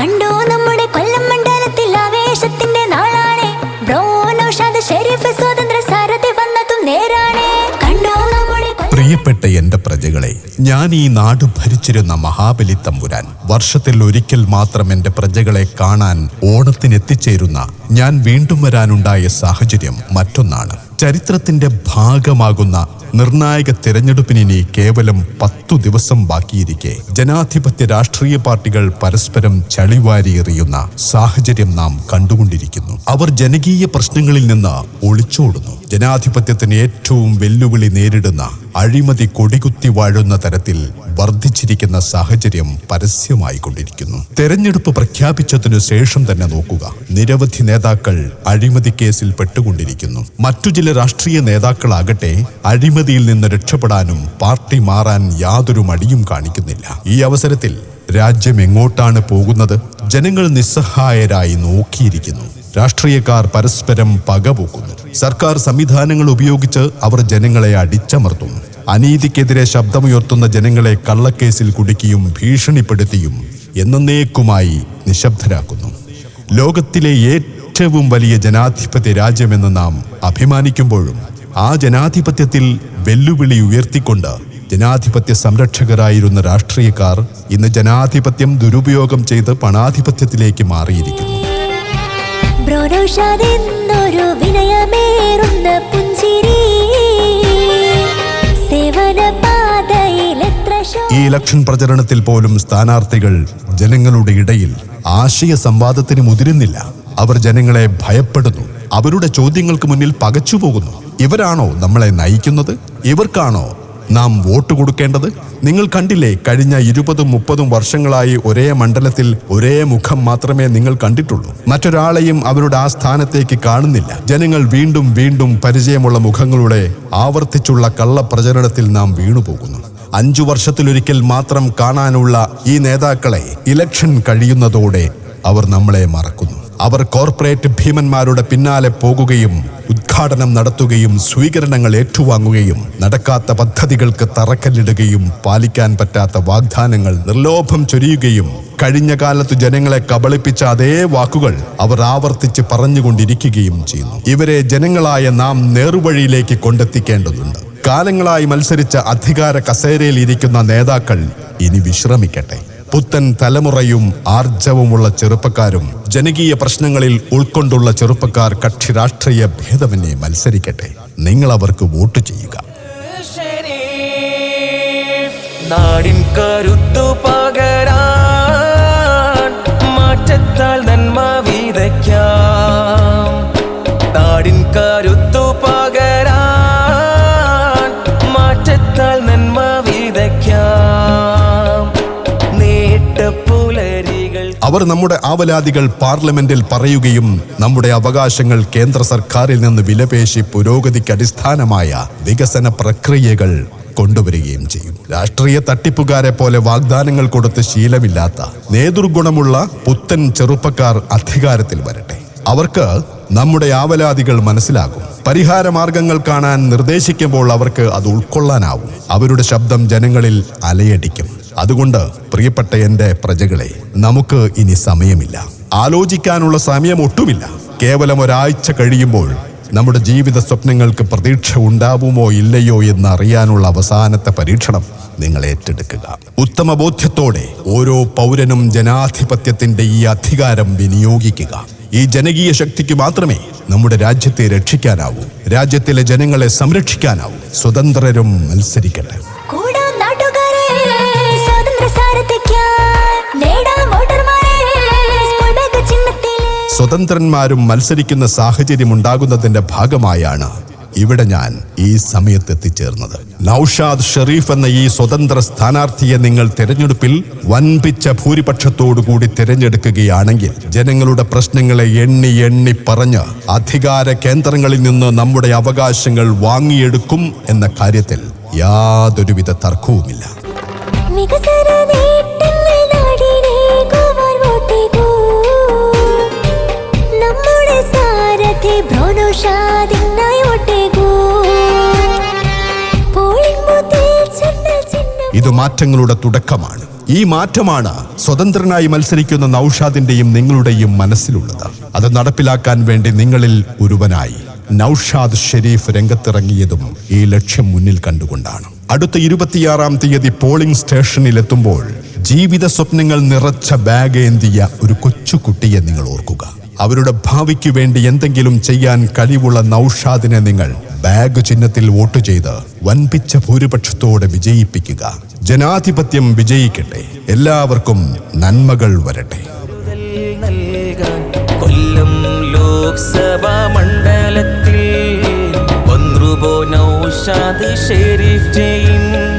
കണ്ടോ നമ്മുടെ കൊല്ലം മണ്ഡലത്തിൽ ആവേശത്തിന്റെ നാളാണ്? കണ്ടോ നമ്മുടെ പ്രിയപ്പെട്ട എന്റെ പ്രജകളെ ഞാൻ ഈ നാട് ഭരിച്ചിരുന്ന മഹാബലി തമ്പുരാൻ വർഷത്തിൽ ഒരിക്കൽ മാത്രം എന്റെ പ്രജകളെ കാണാൻ ഓണത്തിന് എത്തിച്ചേരുന്ന ഞാൻ വീണ്ടും വരാനുണ്ടായ സാഹചര്യം മറ്റൊന്നാണ്. ചരിത്രത്തിന്റെ ഭാഗമാകുന്ന നിർണായക തിരഞ്ഞെടുപ്പിന് ഇനി കേവലം പത്തു ദിവസം ബാക്കിയിരിക്കെ. ജനാധിപത്യ രാഷ്ട്രീയ പാർട്ടികൾ പരസ്പരം ചളിവാരി എറിയുന്ന സാഹചര്യം നാം കണ്ടുകൊണ്ടിരിക്കുന്നു. അവർ ജനകീയ പ്രശ്നങ്ങളിൽ നിന്ന് ഒളിച്ചോടുന്നു. ജനാധിപത്യത്തിന് ഏറ്റവും വെല്ലുവിളി നേരിടുന്ന അഴിമതി കൊടികുത്തി വാഴുന്ന തരത്തിൽ വർദ്ധിച്ചിരിക്കുന്ന സാഹചര്യം പരസ്യമായി കൊണ്ടിരിക്കുന്നു തെരഞ്ഞെടുപ്പ് പ്രഖ്യാപിച്ചതിനു ശേഷം തന്നെ നോക്കുക. നിരവധി നേതാക്കൾ അഴിമതി കേസിൽ പെട്ടുകൊണ്ടിരിക്കുന്നു. മറ്റു ചില രാഷ്ട്രീയ നേതാക്കളാകട്ടെ അഴിമതിയിൽ നിന്ന് രക്ഷപ്പെടാനും പാർട്ടി മാറാൻ യാതൊരു മടിയും കാണിക്കുന്നില്ല. ഈ അവസരത്തിൽ രാജ്യം എങ്ങോട്ടാണ് പോകുന്നത്? ജനങ്ങൾ നിസ്സഹായരായി നോക്കിയിരിക്കുന്നു. രാഷ്ട്രീയക്കാർ പരസ്പരം പകപോക്കുന്നു. സർക്കാർ സംവിധാനങ്ങൾ ഉപയോഗിച്ച് അവർ ജനങ്ങളെ അടിച്ചമർത്തുന്നു അനീതിക്കെതിരെ ശബ്ദമുയർത്തുന്ന ജനങ്ങളെ കള്ളക്കേസിൽ കുടുക്കിയും ഭീഷണിപ്പെടുത്തിയും എന്നേക്കുമായി നിശബ്ദരാക്കുന്നു. ലോകത്തിലെ ഏറ്റവും വലിയ ജനാധിപത്യ രാജ്യമെന്ന് നാം അഭിമാനിക്കുമ്പോഴും ആ ജനാധിപത്യത്തിൽ വെല്ലുവിളി ഉയർത്തിക്കൊണ്ട് ജനാധിപത്യ സംരക്ഷകരായിരുന്ന രാഷ്ട്രീയക്കാർ ഇന്ന് ജനാധിപത്യം ദുരുപയോഗം ചെയ്ത് പണാധിപത്യത്തിലേക്ക് മാറിയിരിക്കുന്നു. ഈ ഇലക്ഷൻ പ്രചരണത്തിൽ പോലും സ്ഥാനാർത്ഥികൾ ജനങ്ങളുടെ ഇടയിൽ ആശയ സംവാദത്തിന് മുതിരുന്നില്ല. അവർ ജനങ്ങളെ ഭയപ്പെടുന്നു. അവരുടെ ചോദ്യങ്ങൾക്ക് മുന്നിൽ പകച്ചുപോകുന്നു. ഇവരാണോ നമ്മളെ നയിക്കുന്നത്? ഇവർക്കാണോ നാം വോട്ട് കൊടുക്കേണ്ടത്? നിങ്ങൾ കണ്ടില്ലേ കഴിഞ്ഞ ഇരുപതും മുപ്പതും വർഷങ്ങളായി ഒരേ മണ്ഡലത്തിൽ ഒരേ മുഖം മാത്രമേ നിങ്ങൾ കണ്ടിട്ടുള്ളൂ. മറ്റൊരാളെയും അവരുടെ ആ സ്ഥാനത്തേക്ക് കാണുന്നില്ല. ജനങ്ങൾ വീണ്ടും വീണ്ടും പരിചയമുള്ള മുഖങ്ങളുടെ ആവർത്തിച്ചുള്ള കള്ളപ്രചരണത്തിൽ നാം വീണുപോകുന്നു. അഞ്ചു വർഷത്തിലൊരിക്കൽ മാത്രം കാണാനുള്ള ഈ നേതാക്കളെ ഇലക്ഷൻ കഴിയുന്നതോടെ അവർ നമ്മളെ മറക്കുന്നു. അവർ കോർപ്പറേറ്റ് ഭീമന്മാരുടെ പിന്നാലെ പോകുകയും ഉദ്ഘാടനം നടത്തുകയും സ്വീകരണങ്ങൾ ഏറ്റുവാങ്ങുകയും നടക്കാത്ത പദ്ധതികൾക്ക് തറക്കല്ലിടുകയും പാലിക്കാൻ പറ്റാത്ത വാഗ്ദാനങ്ങൾ നിർലോഭം ചൊരിയുകയും കഴിഞ്ഞ കാലത്ത് ജനങ്ങളെ കബളിപ്പിച്ച അതേ വാക്കുകൾ അവർ ആവർത്തിച്ച് പറഞ്ഞുകൊണ്ടിരിക്കുകയും ചെയ്യുന്നു. ഇവരെ ജനങ്ങളായ നാം നേർവഴിയിലേക്ക് കൊണ്ടെത്തിക്കേണ്ടതുണ്ട്. കാലങ്ങളായി മത്സരിച്ച അധികാര കസേരയിൽ ഇരിക്കുന്ന നേതാക്കൾ ഇനി വിശ്രമിക്കട്ടെ. പുത്തൻ തലമുറയും ആർജവുമുള്ള ചെറുപ്പക്കാരും ജനകീയ പ്രശ്നങ്ങളിൽ ഉൾക്കൊണ്ടുള്ള ചെറുപ്പക്കാർ കക്ഷി രാഷ്ട്രീയ ഭേദമന്യേ മത്സരിക്കട്ടെ. നിങ്ങൾ അവർക്ക് വോട്ട് ചെയ്യുക. നാടിൻ കരുത്തു മാറ്റത്താൽ നന്മ വിതയ്ക്കാം. അവർ നമ്മുടെ ആവലാതികൾ പാർലമെന്റിൽ പറയുകയും നമ്മുടെ അവകാശങ്ങൾ കേന്ദ്ര സർക്കാരിൽ നിന്ന് വിലപേശി പുരോഗതിക്ക് അടിസ്ഥാനമായ വികസന പ്രക്രിയകൾ കൊണ്ടുവരികയും ചെയ്യും. രാഷ്ട്രീയ തട്ടിപ്പുകാരെ പോലെ വാഗ്ദാനങ്ങൾ കൊടുത്ത് ശീലമില്ലാത്ത നേതൃഗുണമുള്ള പുത്തൻ ചെറുപ്പക്കാർ അധികാരത്തിൽ വരട്ടെ. അവർക്ക് നമ്മുടെ ആവലാതികൾ മനസ്സിലാകും. പരിഹാര മാർഗങ്ങൾ കാണാൻ നിർദ്ദേശിക്കുമ്പോൾ അവർക്ക് അത് ഉൾക്കൊള്ളാനാവും. അവരുടെ ശബ്ദം ജനങ്ങളിൽ അലയടിക്കും. അതുകൊണ്ട് പ്രിയപ്പെട്ട എന്റെ പ്രജകളെ നമുക്ക് ഇനി സമയമില്ല. ആലോചിക്കാനുള്ള സമയം ഒട്ടുമില്ല. കേവലം ഒരാഴ്ച കഴിയുമ്പോൾ നമ്മുടെ ജീവിത സ്വപ്നങ്ങൾക്ക് പ്രതീക്ഷ ഉണ്ടാവുമോ ഇല്ലയോ എന്ന് അറിയാനുള്ള അവസാനത്തെ പരീക്ഷണം നിങ്ങൾ ഏറ്റെടുക്കുക. ഉത്തമ ബോധ്യത്തോടെ ഓരോ പൗരനും ജനാധിപത്യത്തിന്റെ ഈ അധികാരം വിനിയോഗിക്കുക. ഈ ജനകീയ ശക്തിക്ക് മാത്രമേ നമ്മുടെ രാജ്യത്തെ രക്ഷിക്കാനാവൂ. രാജ്യത്തിലെ ജനങ്ങളെ സംരക്ഷിക്കാനാവൂ. സ്വതന്ത്രരും മത്സരിക്കട്ടെ. സ്വതന്ത്രന്മാരും മത്സരിക്കുന്ന സാഹചര്യം ഉണ്ടാകുന്നതിന്റെ ഭാഗമായാണ് ഇവിടെ ഞാൻ ഈ സമയത്ത് എത്തിച്ചേർന്നത്. നൌഷാദ് ഷെറീഫ് എന്ന ഈ സ്വതന്ത്ര സ്ഥാനാർത്ഥിയെ നിങ്ങൾ തിരഞ്ഞെടുപ്പിൽ വൻപിച്ച ഭൂരിപക്ഷത്തോടുകൂടി തിരഞ്ഞെടുക്കുകയാണെങ്കിൽ ജനങ്ങളുടെ പ്രശ്നങ്ങളെ എണ്ണി എണ്ണി പറഞ്ഞ് അധികാര കേന്ദ്രങ്ങളിൽ നിന്ന് നമ്മുടെ അവകാശങ്ങൾ വാങ്ങിയെടുക്കും എന്ന കാര്യത്തിൽ യാതൊരുവിധ തർക്കവുമില്ല. വികസന ഇത് മാറ്റങ്ങളുടെ തുടക്കമാണ്. ഈ മാറ്റമാണ് സ്വതന്ത്രനായി മത്സരിക്കുന്ന നൌഷാദിന്റെയും നിങ്ങളുടെയും മനസ്സിലുള്ളത്. അത് നടപ്പിലാക്കാൻ വേണ്ടി നിങ്ങളിൽ ഒരുവനായി നൌഷാദ് ഷെരീഫ് രംഗത്തിറങ്ങിയതും ഈ ലക്ഷ്യം മുന്നിൽ കണ്ടുകൊണ്ടാണ്. അടുത്ത ഇരുപത്തിയാറാം തീയതി പോളിംഗ് സ്റ്റേഷനിലെത്തുമ്പോൾ ജീവിത സ്വപ്നങ്ങൾ നിറച്ച ബാഗ് ഏന്തിയ ഒരു കൊച്ചുകുട്ടിയെ നിങ്ങൾ ഓർക്കുക. അവരുടെ ഭാവിക്ക് വേണ്ടി എന്തെങ്കിലും ചെയ്യാൻ കഴിവുള്ള നൌഷാദിനെ നിങ്ങൾ ബാഗ് ചിഹ്നത്തിൽ വോട്ട് ചെയ്ത് വൻപിച്ച ഭൂരിപക്ഷത്തോടെ വിജയിപ്പിക്കുക. ജനാധിപത്യം വിജയിക്കട്ടെ. എല്ലാവർക്കും നന്മകൾ വരട്ടെ. കൊല്ലം മണ്ഡലത്തിൽ. ഷെരീഫ് ജയിൻ